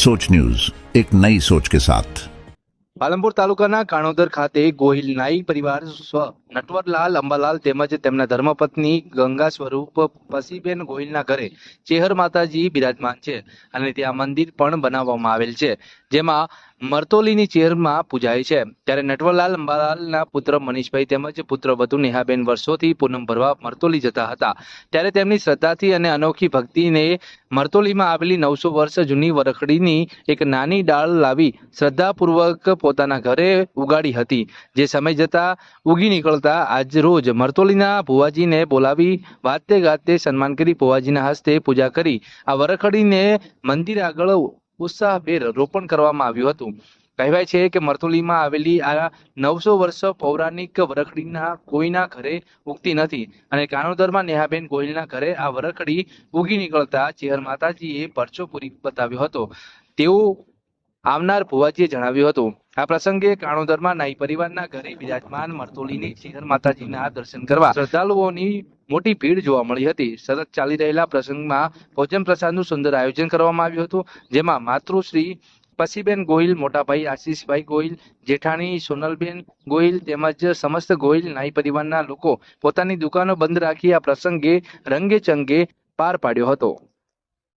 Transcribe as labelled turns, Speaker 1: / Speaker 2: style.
Speaker 1: सोच न्यूज एक नई सोच के साथ
Speaker 2: પાલનપુર તાલુકાના કાણોદર ખાતે ગોહિલ નાઈ પરિવાર સ્વ નટવરલાલ અંબાલાલ તેમજ તેમના ધર્મપત્ની ગંગા સ્વરૂપ પસીબેન ગોહિલના ઘરે ચેહર માતાજી બિરાજમાન છે અને ત્યાં મંદિર પણ બનાવવામાં આવેલ છે. જેમાં મરતોલીની ચેરમાં પૂજાય છે. ત્યારે નટવરલાલ અંબાલાલના પુત્ર મનીષભાઈ તેમજ પુત્ર વધુ નેહાબેન વર્ષોથી પૂનમ ભરવા મરતોલી જતા હતા. ત્યારે તેમની શ્રદ્ધાથી અને અનોખી ભક્તિને મરતોલીમાં આવેલી નવસો વર્ષ જૂની વરખડીની એક નાની ડાળ લાવી શ્રદ્ધાપૂર્વક પોતાના ઘરે ઉગાડી હતી. જે સમય જતા ઉગી નીકળતા આજ રોજ મરતોલીના ભુવાજીને બોલાવી વાતે ગાતે સન્માન કરી ભુવાજીના હસ્તે પૂજા કરી. આ વરખડીને મંદિર આગળ ઉત્સાહભેર રોપણ કરવામાં આવ્યું હતું. કહેવાય છે કે મરતોલીમાં આવેલી આ નવસો વર્ષ પૌરાણિક વરખડીના કોઈના ઘરે ઉગતી નથી અને કાનોદરમાં નેહાબેન ગોહિલના ઘરે આ વરખડી ઉગી નીકળતા ચેહર માતાજીએ પરચો પૂરી બતાવ્યો હતો. તેવું આવનાર ભુવાજીએ જણાવ્યું હતું. આ પ્રસંગે કાણોદરમાં નાઈ પરિવારના ઘરે બિરાજમાન મરતોલીની શિખર માતાજીના દર્શન કરવા શ્રદ્ધાળુઓની મોટી ભીડ જોવા મળી હતી. સતત ચાલી રહેલા પ્રસંગમાં ભોજન પ્રસાદનું સુંદર આયોજન કરવામાં આવ્યું હતું, જેમાં માતૃશ્રી પસીબેન ગોહિલ, મોટાભાઈ આશીષભાઈ ગોહિલ, જેઠાણી સોનલબેન ગોહિલ તેમજ સમસ્ત ગોહિલ નાઈ પરિવારના લોકો પોતાની દુકાનો બંધ રાખી આ પ્રસંગે રંગે ચંગે પાર પાડ્યો હતો.